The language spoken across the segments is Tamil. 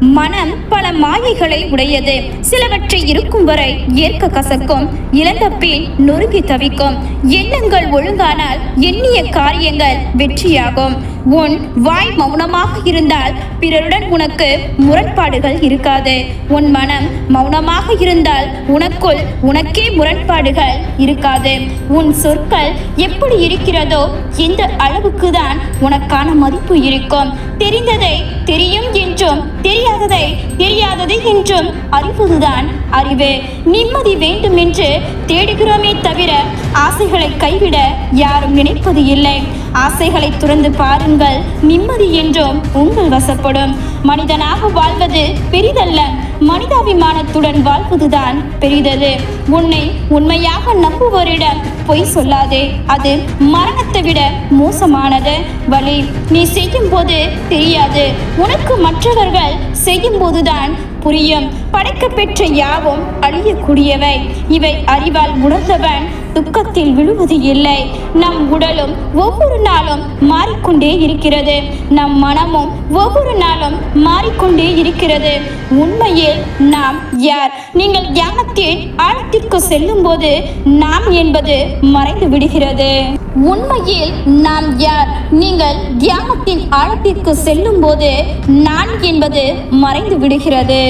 மனம் பல மாயைகளை உடையது. சிலவற்றை இருக்கும் வரை ஏற்க கசக்கும். இழந்த பின் நொறுங்கி தவிக்கும். எண்ணங்கள் ஒழுங்கானால் எண்ணிய காரியங்கள் வெற்றியாகும். உன் வாய் மௌனமாக இருந்தால் பிறருடன் உனக்கு முரண்பாடுகள் இருக்காது. உன் மனம் மௌனமாக இருந்தால் உனக்குள் உனக்கே முரண்பாடுகள் இருக்காது. உன் சொற்கள் எப்படி இருக்கிறதோ எந்த அளவுக்கு தான் உனக்கான மதிப்பு இருக்கும். தெரிந்ததை தெரியும் என்றும் தெரியாததை தெரியாதது என்றும் அறிவதுதான் அறிவு. நிம்மதி வேண்டும் என்று தேடுகிறோமே தவிர ஆசைகளை கைவிட யாரும் நினைப்பது இல்லை. ஆசைகளை துறந்து பாருங்கள். நிம்மதி என்றும் உங்கள் வசப்படும். மனிதனாக வாழ்வது பெரிதல்ல. மனிதாபிமானத்துடன் வாழ்வதுதான் பெரிதது. உன்னை உண்மையாக நம்புவோரிடம் பொய் சொல்லாதே. அது மரணத்தை விட மோசமானது. வழி நீ செய்யும் போது தெரியாது. உனக்கு மற்றவர்கள் செய்யும் போதுதான் புரியும். படைக்கப்பெற்ற யாவும் அழியக்கூடியவை. இவை அறிவால் உணர்ந்தவன் துக்கத்தில் விழுவது இல்லை. நம் உடலும் ஒவ்வொரு நாளும் மாறிக்கொண்டே இருக்கிறது. நம் மனமும் ஒவ்வொரு நாளும் மாறிக்கொண்டே இருக்கிறது. உண்மையில் நாம் யார்? நீங்கள் தியானத்தின் ஆழத்திற்கு செல்லும் போது நாம் என்பது மறைந்து விடுகிறது. உண்மையில் நாம் யார்? நீங்கள் தியானத்தின் ஆழத்திற்கு செல்லும் போது நான் என்பது மறைந்து விடுகிறது.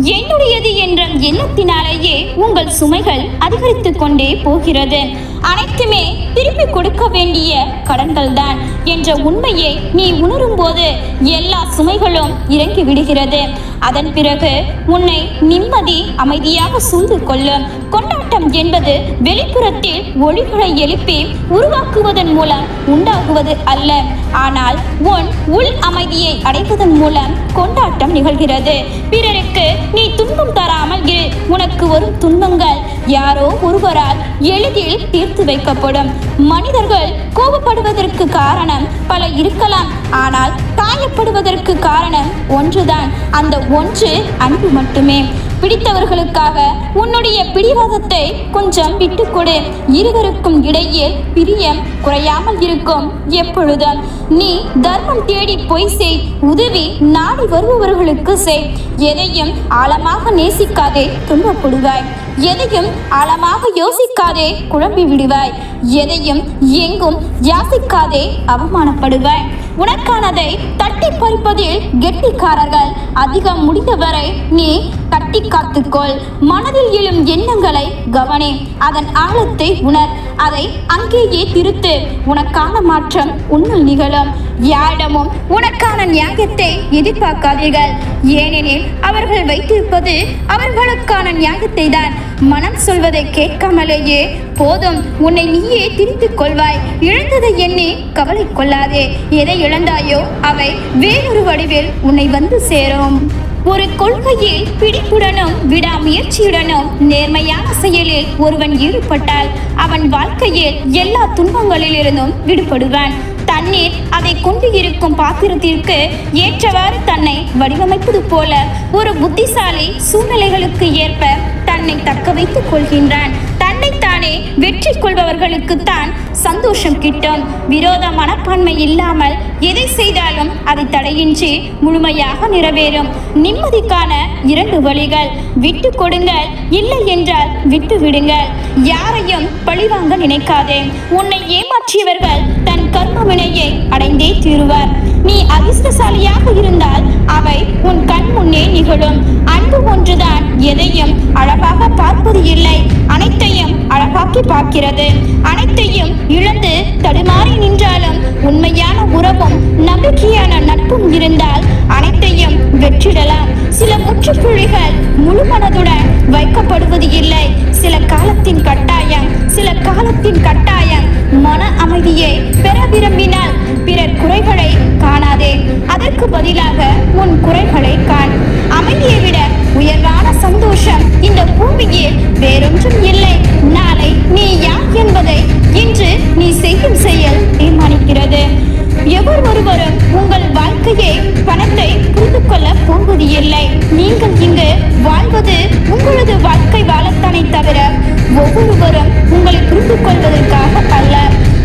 என்னுடையது என்ற எண்ணத்தினாலேயே உங்கள் சுமைகள் அதிகரித்துக் கொண்டே போகிறது. அனைத்துமே திருப்பி கொடுக்க வேண்டிய கடன்கள் தான் என்ற உண்மையை நீ உணரும் போது எல்லா சுமைகளும் இறங்கி விடுகிறது. அதன் பிறகு உன்னை நிம்மதி அமைதியாக சூழ்ந்து கொள்ளும். கொண்டாட்டம் என்பது வெளிப்புறத்தில் ஒளிகளை எழுப்பி உருவாக்குவதன் மூலம் உண்டாகுவது அல்ல. ஆனால் உன் உள் அமைதியை அடைவதன் மூலம் கொண்டாட்டம் நிகழ்கிறது. பிறருக்கு நீ துன்பம் தராமல் இரு. உனக்கு வரும் துன்பங்கள் யாரோ ஒருவரால் எளிதில் தீர்த்து வைக்கப்படும். மனிதர்கள் கோபப்படுவதற்கு காரணம் பல இருக்கலாம். ஆனால் காயப்படுவதற்கு காரணம் ஒன்றுதான். அந்த ஒன்று அன்பு மட்டுமே. பிடித்தவர்களுக்காக உன்னுடைய பிடிவாதத்தை கொஞ்சம் விட்டுக்கொடு. இருவருக்கும் இடையே பிரியம் குறையாமல் இருக்கும் எப்பொழுதும். நீ தர்மம் தேடி பொய் செய். உதவி நாடி வருபவர்களுக்கு செய். எதையும் ஆழமாக நேசிக்காதே துன்பப்படுவாய். எதையும் ஆழமாக யோசிக்காதே குழம்பி விடுவாய். எதையும் எங்கும் யாசிக்காதே அவமானப்படுவாய். உனக்கானதை தட்டி பறிப்பதில் கெட்டிக்காரர்கள் அதிகம் முடிந்தவரை நீ தட்டி காத்துக்கொள். மனதில் எழும் எண்ணங்களை கவனி. அதன் ஆழத்தை உணர். அதை அங்கேயே திருத்து. உனக்கான மாற்றம் உன்னுள் நிகழும். யாரிடமும் உனக்கான நியாயத்தை எதிர்பார்க்காதீர்கள். ஏனெனில் அவர்கள் வைத்திருப்பது அவர்களுக்கான நியாயத்தை தான் மனம் சொல்வதை கேட்காமலேயே போதும் உன்னை நீயே திரித்துக் கொள்வாய். இழந்ததை எண்ணி கவலை கொள்ளாதே. எதை இழந்தாயோ அவை வேறொரு வடிவில் உன்னை வந்து சேரும். ஒரு கொள்கையில் பிடிப்புடனும் விடாமுயற்சியுடனும் நேர்மையான செயலில் ஒருவன் ஈடுபட்டால் அவன் வாழ்க்கையில் எல்லா துன்பங்களிலிருந்தும் விடுபடுவான். தண்ணீர் அதை கொண்டு இருக்கும் பாத்திரத்திற்கு ஏற்றவாறு தன்னை வடிவமைப்பது போல ஒரு புத்திசாலி சூழ்நிலைகளுக்கு ஏற்ப தன்னை தக்க வைத்துக் கொள்கின்றான். தன்னைத்தானே வெற்றி கொள்பவர்களுக்கு தான் சந்தோஷம் கிட்டும். விரோத மனப்பான்மை இல்லாமல் எதை செய்தாலும் அதை தடையின்றி முழுமையாக நிறைவேறும். நிம்மதிக்கான இரண்டு வழிகள். விட்டு கொடுங்கள் இல்லை என்றால் விட்டு விடுங்கள். யாரையும் பழிவாங்க நினைக்காதே. உன்னை ஏமாற்றியவர்கள் கர்மவினையை அடைந்தே தீருவர். நீ அதிர்ஷ்டசாலியாக இருந்தால் அவை உன் கண் முன்னே நிகழும். அன்பு ஒன்றுதான் எதையும் அழகாக பார்ப்பது இல்லை. அனைத்தையும் அழகாக்கி பார்க்கிறது. அனைத்தையும் இழந்து தடுமாறி நின்றாலும் உண்மையான உறவும் நம்பிக்கையான விருப்பம் இருந்தால் அனைத்தையும் வெற்றிடலாம். சில முற்றுப்புள்ளிகள் முழு மனதுடன் வைக்கப்படுவது இல்லை. சில காலத்தின் கட்டாயம் சில காலத்தின் கட்டாயம் மன அமைதியை பெற விரும்பினால் பிறர் குறைகளை காணாதே. அதற்கு பதிலாக உன் குறைகளை காண். அமைதியை விட உயர்வான சந்தோஷம் இந்த பூமியில் வேறொன்றும் இல்லை. நாளை நீ யார் என்பதை இன்று நீ செய்யும் செயல் தீர்மானிக்கிறது. எவர் ஒருவரும் உங்கள் வாழ்க்கையை பணத்தை புரிந்து கொள்ள போவது இல்லை நீங்கள் இங்கு வாழ்வது உங்களது வாழ்க்கை வாழத்தானே தவிர ஒவ்வொருவரும் உங்களை புரிந்து கொள்வதற்காக அல்ல.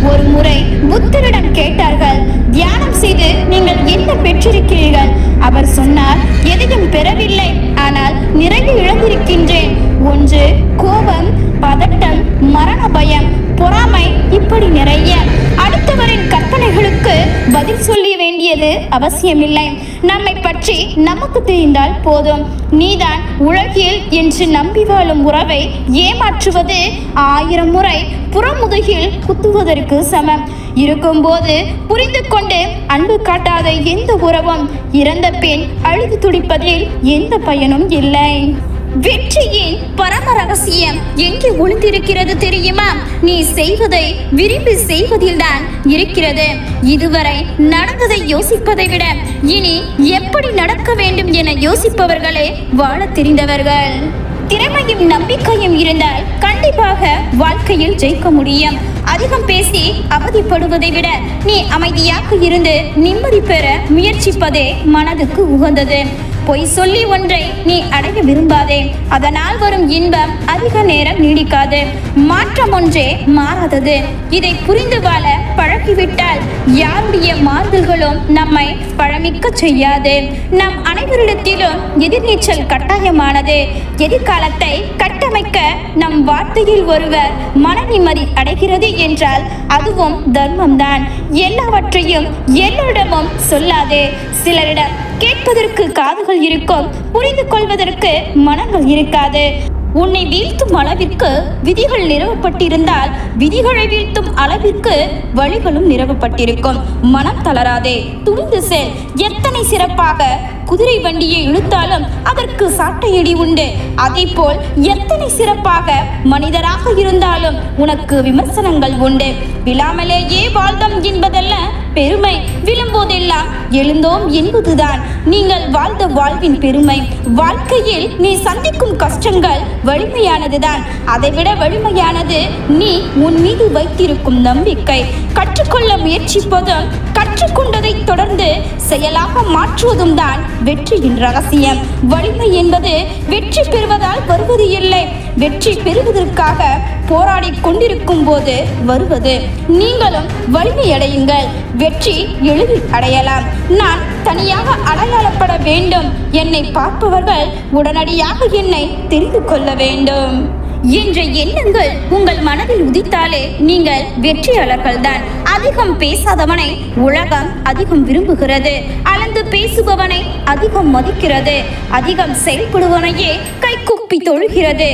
ஒரு முறை புத்தரிடம் கேட்டார்கள் தியானம் செய்து நீங்கள் என்ன பெற்றிருக்கிறீர்கள்? அவர் சொன்னார் எதையும் பெறவில்லை ஆனால் நிறைய இழந்திருக்கின்றேன். ஒன்று கோபம் பதட்டம் மரண பயம் பொறாமை இப்படி நிறைய. அடுத்தவரின் கற்பனைகளுக்கு பதில் சொல்ல வேண்டியது அவசியமில்லை. நம்மை பற்றி நமக்கு தெரிந்தால் போதும். நீதான் உலகில் என்று நம்பி வாழும் உறவை ஏமாற்றுவது ஆயிரம் முறை புறமுதுகில் குத்துவதற்கு சமம். இருக்கும்போது புரிந்து கொண்டு அன்பு காட்டாத எந்த உறவும் இறந்த பின் அழுது துடிப்பதில் எந்த பயனும் இல்லை. வெற்றியின் பரம ரகசியம் எங்கே ஒளிந்திருக்கிறது தெரியுமா? நீ செய்வதை விரும்பி செய்வதில்தான் இருக்கிறது. இதுவரை நடந்ததை யோசிப்பதை விட இனி எப்படி நடக்க வேண்டும் என யோசிப்பவர்களே வாழத் தெரிந்தவர்கள். திறமையும் நம்பிக்கையும் இருந்தால் கண்டிப்பாக வாழ்க்கையில் ஜெயிக்க முடியும். அதிகம் பேசி அவதிப்படுவதை விட நீ அமைதியாக இருந்து நிம்மதி பெற முயற்சிப்பதே மனதுக்கு உகந்தது. பொய் சொல்லி ஒன்றை நீ அடைய விரும்பாதே. அதனால் வரும் இன்பம் அதிக நேரம் நீடிக்காது. மாற்றம் ஒன்றே மாறாதது. இதை புரிந்து வாழ பழகிவிட்டால் யாருடைய மாறுதல்களும் நம்மை பழமிக்க செய்யாது. நம் அனைவரிடத்திலும் எதிர்நீச்சல் கட்டாயமானது. எதிர்காலத்தை கட்டமைக்க நம் வார்த்தையில் ஒருவர் மன நிம்மதி அடைகிறது என்றால் அதுவும் தர்மம்தான். எல்லாவற்றையும் எல்லோரிடமும் சொல்லாதே. சிலரிடம் கேட்பதற்கு காதுகள் இருக்கும் புரிந்து கொள்வதற்கு மனங்கள் இருக்காது. உன்னை வீழ்த்தும் அளவிற்கு விதிகள் நிறுவப்பட்டிருந்தால் விதிகளை வீழ்த்தும் அளவிற்கு வழிகளும் நிறுவப்பட்டிருக்கும். மனம் தளராதே துணிந்து செல். எத்தனை சிறப்பாக குதிரை வண்டியை இழுத்தாலும் அதற்கு சாட்டையடி உண்டு. அதே போல் எத்தனை சிறப்பாக மனிதராக இருந்தாலும் உனக்கு விமர்சனங்கள் உண்டு. விழாமலேயே வாழ்ந்தோம் என்பதல்ல பெருமை. விழும்போதெல்லாம் எழுந்தோம் என்பதுதான். நீங்கள் வாழ்ந்த வாழ்வின் பெருமை. வாழ்க்கையில் நீ சந்திக்கும் கஷ்டங்கள் வலிமையானதுதான். அதைவிட வலிமையானது நீ உன் மீது வைத்திருக்கும் நம்பிக்கை. கற்றுக்கொள்ள முயற்சிப்பதும் கற்றுக்கொண்டதை தொடர்ந்து செயலாக மாற்றுவதும் தான் வெற்றியின் ரகசியம். வலிமை என்பது வெற்றி பெறுவதால் வருவது இல்லை. வெற்றி பெறுவதற்காக போராடி கொண்டிருக்கும் போது வருவது. நீங்களும் வலிமை அடையுங்கள். வெற்றி எளிதில் அடையலாம். நான் தனியாக அடையாளப்பட வேண்டும். என்னை பார்ப்பவர்கள் உடனடியாக என்னை தெரிந்து கொள்ள வேண்டும். என்ற எண்ணங்கள் உங்கள் மனதில் உதித்தாலே நீங்கள் வெற்றியாளர்கள் தான் அதிகம் பேசாதவனை உலகம் அதிகம் விரும்புகிறது. அளந்து பேசுபவனை அதிகம் மதிக்கிறது. அதிகம் செயல்படுவனையே கைக்கு கூப்பி தொழுகிறது.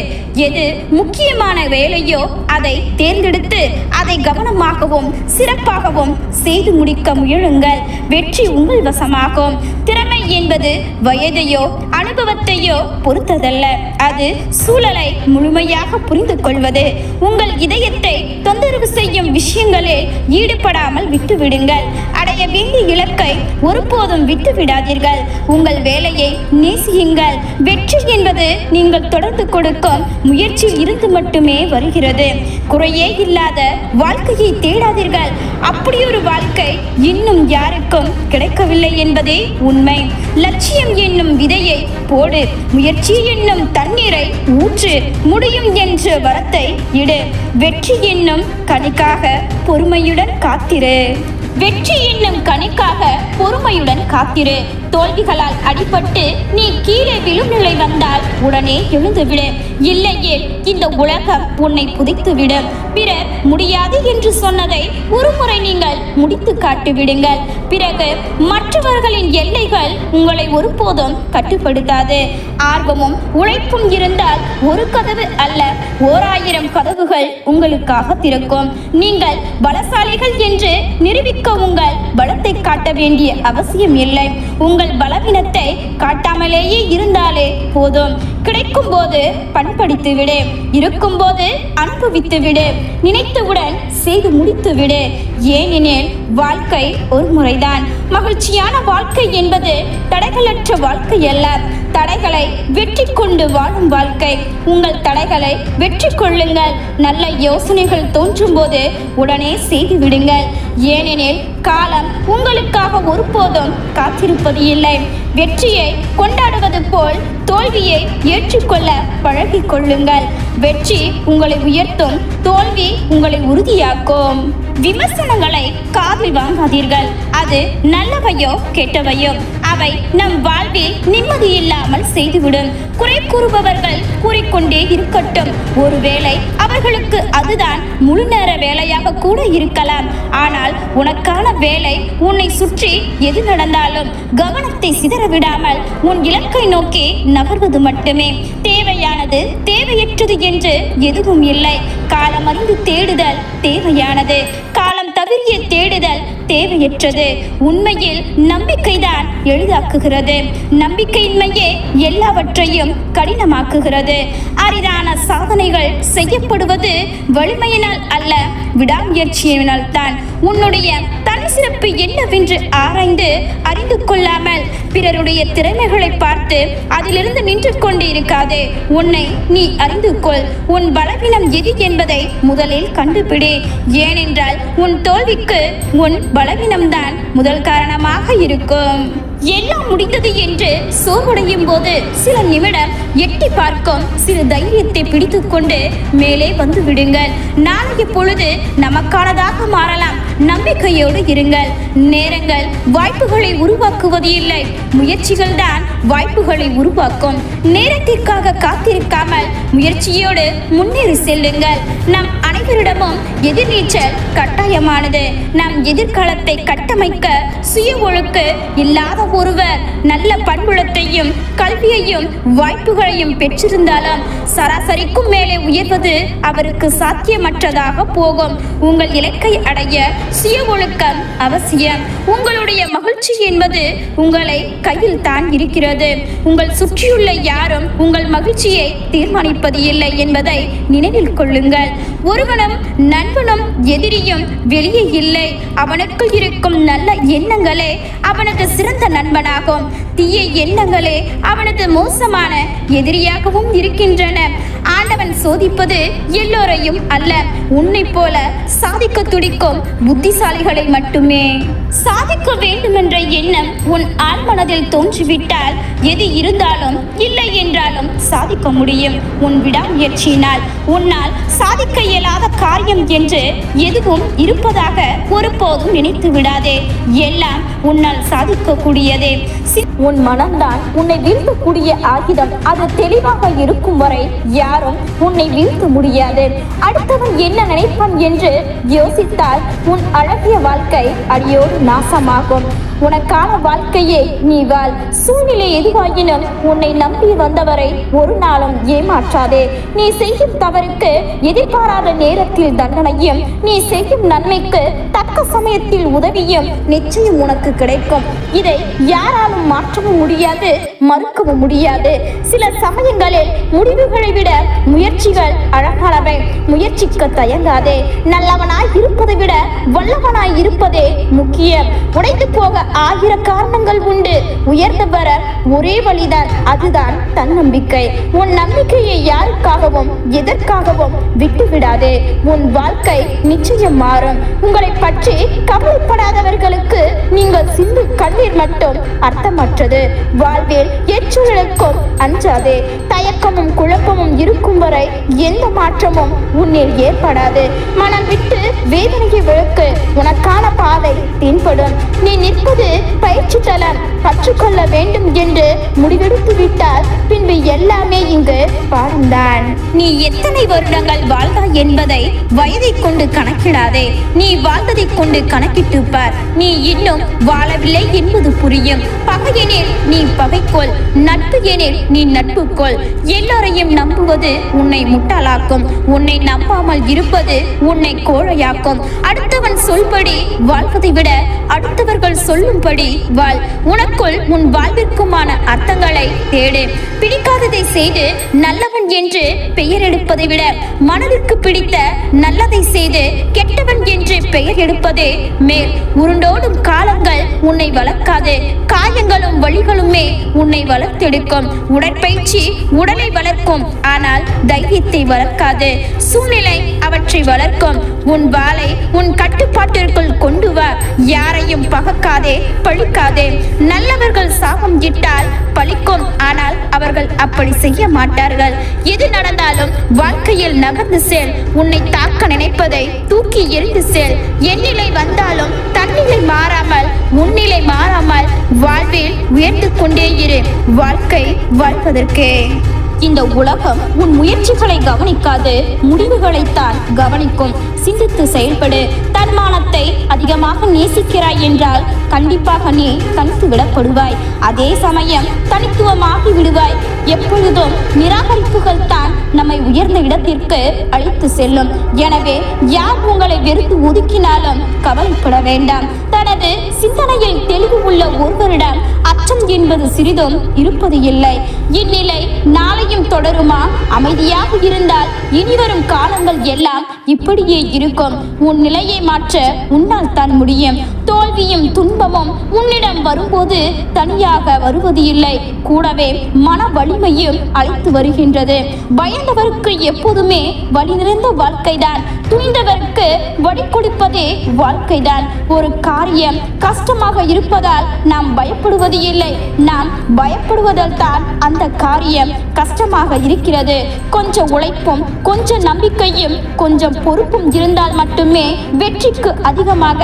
எது முக்கியமான வேலையோ அதை தேர்ந்தெடுத்து அதை கவனமாகவும் சிறப்பாகவும் செய்து முடிக்க முயலுங்கள். வெற்றி உங்கள் வசமாகும். திறமை என்பது வயதையோ அனுபவத்தையோ பொறுத்ததல்ல. அது சூழலை முழுமையாக புரிந்து கொள்வது. உங்கள் இதயத்தை தொந்தரவு செய்யும் விஷயங்களில் ஈடுபடாமல் விட்டுவிடுங்கள். அடைய வேண்டிய இலக்கை ஒருபோதும் விட்டு விடாதீர்கள் உங்கள் வேலையை நேசியுங்கள். வெற்றி என்பது நீங்கள் தொடர்ந்து கொடுக்கும் முயற்சி இருந்து மட்டுமே வருகிறது. குறையே இல்லாத வாழ்க்கையை தேடாதீர்கள். அப்படியொரு வாழ்க்கை இன்னும் யாருக்கும் கிடைக்கவில்லை என்பதே உண்மை. லட்சியம் என்னும் விதையை போடு. முயற்சி என்னும் தண்ணீரை ஊற்று. முடியும் என்ற வரத்தை இடு. வெற்றி என்னும் கணிக்காக பொறுமையுடன் காத்திரு. வெற்றி என்னும் கணிக்காக பொறுமையுடன் காத்திரு. தோல்விகளால் அடிபட்டு நீ கீழே விழும் நிலை வந்தால் உடனே எழுந்துவிடு. இல்லையே இந்த உலகம் உன்னை புதைத்துவிடும். பிறர் முடியாது என்று சொன்னதை ஒருமுறை நீங்கள் முடித்து காட்டிவிடுங்கள். பிறகு மற்றவர்களின் எல்லைகள் உங்களை ஒருபோதும் கட்டுப்படுத்தாது. ஆர்வமும் உழைப்பும் இருந்தால் ஒரு கதவு அல்ல ஓர் ஆயிரம் கதவுகள் உங்களுக்காக திறக்கும். நீங்கள் பலசாலிகள் என்று நிரூபிக்க உங்கள் பலத்தை காட்ட வேண்டிய அவசியம் இல்லை. உங்கள் பலவீனத்தை காட்டாமலேயே இருந்தாலே போதும். கிடைக்கும் போது பண்படித்து விடு. இருக்கும்போது அனுபவித்து விடு. நினைத்தவுடன் செய்து முடித்து விடு. ஏனெனில் வாழ்க்கை ஒரு முறைதான். மகிழ்ச்சியான வாழ்க்கை என்பது தடைகளற்ற வாழ்க்கை அல்ல. தடைகளை வெற்றி கொண்டு வாழும் வாழ்க்கை. உங்கள் தடைகளை வெற்றி கொள்ளுங்கள் நல்ல யோசனைகள் தோன்றும் போது உடனே செய்து விடுங்கள். ஏனெனில் காலம் உங்களுக்காக ஒருபோதும் காத்திருப்பது இல்லை. வெற்றியை கொண்டாடுவது போல் தோல்வியை ஏற்றுக்கொள்ள பழகிக் கொள்ளுங்கள். வெற்றி உங்களை உயர்த்தும் தோல்வி உங்களை உறுதியாக்கும். விமர்சனங்களை காதில் வாங்காதீர்கள். அது நல்லவையோ கெட்டவையோ. அவை நம் வாழ்வில் நிம்மதி இல்லாமல் செய்துவிடும். குறை கூறுபவர்கள் கூறிக்கொண்டே இருக்கட்டும். ஒருவேளை அவர்களுக்கு அதுதான் முழு நேர வேலையாக கூட இருக்கலாம். ஆனால் உனக்கான வேலை உன்னை சுற்றி எது நடந்தாலும் கவனத்தை சிதற விடாமல் உன் இலக்கை நோக்கி நம் நகர்வது மட்டுமே. தேவையானது தேவையற்றது என்று எதுவும் இல்லை. காலம் அறிந்து தேடுதல் தேவையானது. காலம் தவறிய தேடுதல் தேவையற்றது. உண்மையில் நம்பிக்கைதான் எளிதாக்குகிறது. நம்பிக்கையின்மையே எல்லாவற்றையும் கடினமாக்குகிறது. அரிதான சாதனைகள் செய்யப்படுவது வலிமையினால் அல்ல விடாமுயற்சியினால் தான். உன்னுடைய தன் சிறப்பு என்னவென்று ஆராய்ந்து அறிந்து கொள்ளாமல் பிறருடைய திறமைகளை பார்த்து அதிலிருந்து நின்று கொண்டு இருக்காதே உன்னை நீ அறிந்து கொள். உன் பலவீனம் எது என்பதை முதலில் கண்டுபிடி. ஏனென்றால் உன் தோல்விக்கு உன் பலவீனம்தான் முதல் காரணமாக இருக்கும். எல்லாம் முடிந்தது என்று சோர்வடையும் போது சில நிமிடம் எட்டி பார்க்கும் சிறு தைரியத்தை பிடித்துக்கொண்டு மேலே வந்து விடுங்கள். நாளைய பொழுது நமக்கானதாக மாறலாம். நம்பிக்கையோடு இருங்கள். நேரங்கள் வாய்ப்புகளை உருவாக்குவது இல்லை. முயற்சிகள் தான் வாய்ப்புகளை உருவாக்கும். நேரத்திற்காக காத்திருக்காமல் முயற்சியோடு முன்னேறி செல்லுங்கள். நம் அனைவரிடமும் எதிர்நீச்சல் கட்டாயமானது. நம் எதிர்காலத்தை கட்டமைக்க சுய ஒழுக்கு இல்லாத ஒருவர் நல்ல பண்புலத்தையும் கல்வியையும் வாய்ப்புகளையும் பெற்றிருந்தாலும் சராசரிக்கும் மேலே உயர்வது அவருக்கு சாத்தியமற்றதாக போகும். உங்கள் இலக்கை அடைய சுய ஒழுக்கம் அவசியம். உங்களுடைய மகிழ்ச்சி என்பது உங்களை கையில் தான் இருக்கிறது. உங்கள் சுற்றியுள்ள யாரும் உங்கள் மகிழ்ச்சியை தீர்மானிப்பது இல்லை என்பதை நினைவில் கொள்ளுங்கள். ஒருவர் நண்பனும் எதிரியும் வெளியே இல்லை. அவனுக்குள் இருக்கும் நல்ல எண்ணங்களே அவனது சிறந்த நண்பனாகும். தீய எண்ணங்களே அவனது மோசமான எதிரியாகவும் இருக்கின்றன. ஆண்டவன் சோதிப்பது எல்லோரையும் அல்ல. உன்னை போல சாதிக்க துடிக்கும் புத்திசாலிகளை மட்டுமே. சாதிக்க வேண்டுமென்ற எண்ணம் உன் ஆழ்மனதில் தோன்றிவிட்டால் எது இருந்தாலும் இல்லை என்றாலும் சாதிக்க முடியும். உன் விடாமுயற்சியினால் உன்னால் சாதிக்க இயலாத காரியம் என்று எதுவும் இருப்பதாக ஒருபோதும் நினைத்து விடாதே. எல்லாம் உன்னால் சாதிக்கக்கூடியதே. சி- உன் மனம்தான் உன்னை வீழ்த்தக்கூடிய ஆகிதம் அது தெளிவாக இருக்கும் வரை யாரும் உன்னை வீழ்த்த முடியாது. அடுத்தவன் என்ன நினைப்பான் என்று யோசித்தால் உன் அழகிய வாழ்க்கை அடியோடு நாசமாகும். உனக்கான வாழ்க்கையே நீ வாழ். சூழ்நிலை எதுவாயினும் உன்னை நம்பி வந்தவரை ஒரு நாளும் ஏமாற்றாதே. நீ செய்யும் தவறுக்கு எதிர்பாராத நேரத்தில் தண்டனையும் நீ செய்யும் நன்மைக்கு தக்க சமயத்தில் உதவியும் நிச்சயம் உனக்கு கிடைக்கும். இதை யாராலும் மாற்றவும் முடியாது மறுக்கவும் முடியாது. சில சமயங்களில் முடிவுகளை விட முயற்சிகள் அழகானவை. முயற்சிக்க தயங்காதே. நல்லவனாய் இருப்பதை விட வல்லவனாய் இருப்பதே முக்கியம். உடைந்து போக ஆயிரம் காரணங்கள் உண்டு. உயர்ந்து வர ஒரே வழிதான். அதுதான் தன்னம்பிக்கை. உன் நம்பிக்கையை யாருக்காகவும் எதற்காகவும் விட்டுவிடாதே. உன் வாழ்க்கை நிச்சயம் மாறும். உங்களை பற்றி கவலைப்படாதவர்களுக்கு நீங்கள் சிந்து கண்ணீர் மட்டும் அர்த்தமற்றது. வாழ்வில் எச்சூழலுக்கும் அஞ்சாதே. தயக்கமும் குழப்பமும் இருக்கும் வரை எந்த மாற்றமும் உன்னில் ஏற்படாது. மனம் விட்டு வேதனையை விழுக்கு உனக்கான பாதை தென்படும். நீ நிற்பது பயிற்சி தளம் கற்றுக்கொள்ள வேண்டும் என்று முடிவெடுத்து விட்டால் பின்பு எல்லாமே இங்கு பாடம்தான் நீ எத்தனை வருடங்கள் வாழ்ந்தாய் என்பதை வயதை கொண்டு கணக்கிடாதே. நீ வாழ்ந்ததை கொண்டு கணக்கிட்டு பார் நீ இன்னும் வாழவில்லை என்பது புரியும். பகையெனில் நீ பகைக்கொள். நட்பு எனில் நீ நட்பு கொள் எல்லோரையும் நம்புவது உன்னை முட்டாளாக்கும். உன்னை நம்பாமல் இருப்பது உன்னை கோழையாக்கும். அடுத்தவன் சொல்படி வாழ்வதை விட அடுத்தவர்கள் சொல்லும்படி வாழ். உனக்குள் உன் வாழ்விற்குமான அர்த்தங்களை தேடு. பிடிக்காததை செய்து நல்லவன் என்று பெயர் எடுப்பதை விட மனதிற்கு பிடித்த நல்லதை செய்து கெட்டவன் என்று பெயர் எடுப்பதே மேல். உருண்டோடும் காலங்கள் உன்னை வளர்க்காது. காயங்களும் வழிகளுமே உன்னை வளர்த்தெடுக்கும். உடற்பயிற்சி உடலை வளர்க்கும். ஆனால் தைரியத்தை வளர்க்காது. சூழ்நிலை அவற்றை வளர்க்கும். உன் வாளை உன் கட்டுப்பாட்டிற்குள் கொண்டு வா. யாரையும் பகக்காதே பழிக்காதே. நல்லவர்கள் சாபம் இட்டால் பழிக்கும். ஆனால் அவர்கள் அப்படி செய்ய மாட்டார்கள். எது நடந்தாலும் வாழ்க்கையில் நகர்ந்து செல். உன்னை தாக்க நினைப்பதை தூக்கி எரிந்து செல். எண்ணிலை வந்தாலும் தன்னிலை மாறாமல் முன்னிலை மாறாமல் வாழ்வில் உயர்ந்து கொண்டே இரு. வாழ்க்கை வாழ்வதற்கே. இந்த உலகம் உன் முயற்சிகளை கவனிக்காது முடிவுகளைத்தான் கவனிக்கும். சிந்தித்து செயல்படு. தன்மானத்தை அதிகமாக நேசிக்கிறாய் என்றால் கண்டிப்பாக நீ தனித்து விடப்படுவாய். அதே சமயம் தனித்துவமாகி விடுவாய். எப்பொழுதும் நிராகரிப்புகள் தான் நம்மை உயர்ந்த இடத்திற்கு அழைத்து செல்லும். எனவே யார் உங்களை வெறுத்து ஒதுக்கினாலும் கவலைப்பட வேண்டாம். தனது சிந்தனையில் தெளிவு உள்ள ஒருவரிடம் அச்சம் என்பது சிறிதும் இருப்பது இல்லை. இந்நிலை நாளையும் தொடருமா? அமைதியாக இருந்தால் இனிவரும் காலங்கள் எல்லாம் இப்படியே இருக்கும். உன் நிலையை மாற்ற உன்னால் தான் முடியும். தோல்வியும் துன்பமும் உன்னிடம் வரும்போது தனியாக வருவது இல்லை. கூடவே மன வலிமையும் அழைத்து வருகின்றது. பயம் பயந்தவருக்கு எப்போதுமே வழி நிறைந்த வாழ்க்கைதான். துணிந்தவருக்கு வழி கொடுப்பதே வாழ்க்கைதான். ஒரு காரியம் கஷ்டமாக இருப்பதால் நாம் பயப்படுவது இல்லை. நாம் பயப்படுவதால் தான் அந்த காரியம் கஷ்டமாக இருக்கிறது. கொஞ்சம் உழைப்பும் கொஞ்சம் நம்பிக்கையும் கொஞ்சம் பொறுப்பும் இருந்தால் மட்டுமே வெற்றிக்கு அதிகமாக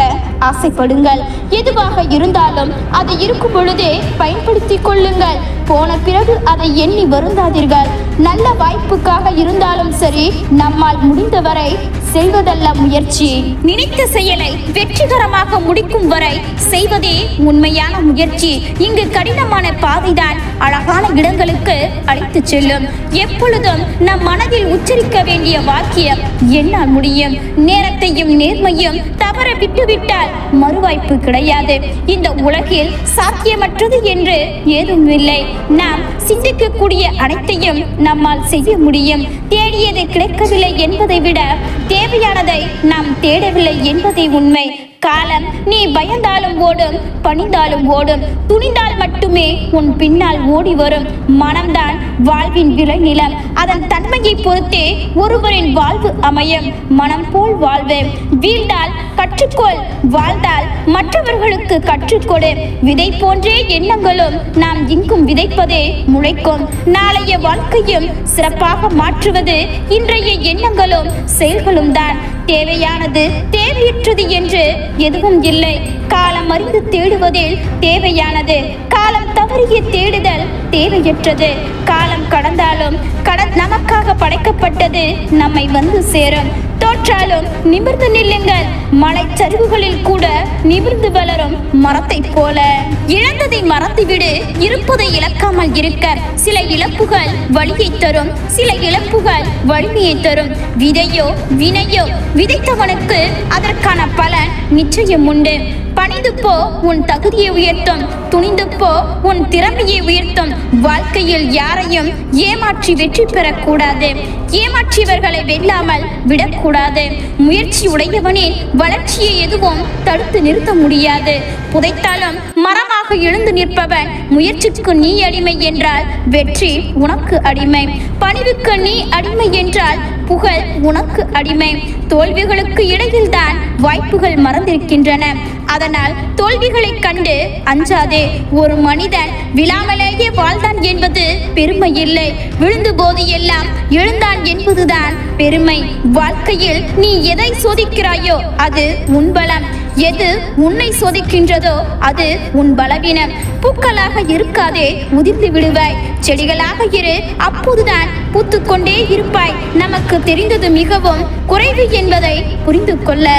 ஆசைப்படுங்கள். எதுவாக இருந்தாலும் அது இருக்கும் பொழுதே பயன்படுத்திக் கொள்ளுங்கள். போன பிறகு அதை எண்ணி வருந்தாதீர்கள். நல்ல வாய்ப்புக்காக இருந்தாலும் சரி நம்மால் முடிந்தவரை செய்வதல்ல முயற்சி. நினைத்த செயலை வெற்றிகரமாக முடிக்கும் வரை செய்வதே உண்மையான முயற்சி. இங்கு கடினமான பாதைதான் அழகான இடங்களுக்கு அழைத்துச் செல்லும். எப்பொழுதும் நம் மனதில் உச்சரிக்க வேண்டிய வாக்கியம் என்னால் முடியும். நேரத்தையும் நேர்மையும் தவற விட்டுவிட்டால் மறுவாய்ப்பு கிடையாது. இந்த உலகில் சாத்தியமற்றது என்று ஏதும் இல்லை நாம் சிந்திக்கக்கூடிய அனைத்தையும் நம்மால் செய்ய முடியும். தேடியது கிடைக்கவில்லை என்பதை விட தேவையானதை நாம் தேடவில்லை என்பதே உண்மை. காலம். நீ பயந்தாலும் ஓடும் பணிந்தாலும் ஓடும். துணிந்தால் மட்டுமே உன் பின்னால் ஓடி வரும். மனம்தான் வாழ்வின் விளைநிலம். அதன் தன்மையை பொறுத்தே ஒருவரின் வாழ்வு அமையும். மனம் போல் வாழ்வு வீழ்ந்தால் கற்றுக்கொள். வாழ்ந்தால் மற்றவர்களுக்கு கற்றுக்கொடு. விதை போன்றே எண்ணங்களும் நாம் இங்கும் விதைப்பதே முளைக்கும். நாளைய வாழ்க்கையும் சிறப்பாக மாற்றுவது இன்றைய எண்ணங்களும் செயல்களும் தான் தேவையானது தேவையற்றது என்று எதுவும் இல்லை. காலம் அறிந்து தேடுவதில் தேவையானது. காலம் தவறிய தேடுதல் தேவையற்றது. காலம் கடந்தாலும் கட நமக்காக படைக்கப்பட்டது நம்மை வந்து சேரும். தோற்றாலும் நிமிர்ந்து நில்லுங்கள். மலைச்சரிவுகளில் கூட நிமிர்ந்து வளரும் மரத்தைப் போல. இழந்ததை மறந்துவிடு. இருப்பதை இழக்காமல் இருக்க. சில இழப்புகள் வழியை தரும். சில இழப்புகள் வலிமையை தரும். விதையோ வினையோ விதைத்தவனுக்கு அதற்கான பலன் நிச்சயம் உண்டு. பணிந்து போ உன் தகுதியை உயர்த்தும். துணிந்து போ உன் திறமையை உயர்த்தும். வாழ்க்கையில் யாரையும் ஏமாற்றி வெற்றி பெறக்கூடாது. ஏமாற்றியவர்களை வெல்லாமல் விடக்கூடாது. முயற்சி உடையவனின் வளர்ச்சியை எதுவும் தடுத்து நிறுத்த முடியாது. புதைத்தாலும் மரமாக எழுந்து நிற்பவன் முயற்சிக்கு நீ அடிமை என்றால் வெற்றி உனக்கு அடிமை. பணிவுக்கு நீ அடிமை என்றால் புகழ் உனக்கு அடிமை. தோல்விகளுக்கு இடையில்தான் வாய்ப்புகள் மறந்திருக்கின்றன. அதனால் தோல்விகளை கண்டு அஞ்சாதே. ஒரு மனிதன் விழாமலேயே வாழ்ந்தான் என்பது பெருமை இல்லை விழுந்து போது எல்லாம் எழுந்தான் என்பதுதான் பெருமை. வாழ்க்கையில் நீ எதை சோதிக்கிறாயோ அது உன்பலம் பலம் எது உன்னை சோதிக்கின்றதோ அது உன் பலவீனம். பூக்களாக இருக்காதே முதிர்ந்து விடுவாய். செடிகளாக இரு அப்போதுதான் பூத்துக்கொண்டே இருப்பாய். நமக்கு தெரிந்தது மிகவும் குறைவு என்பதை புரிந்து கொள்ள.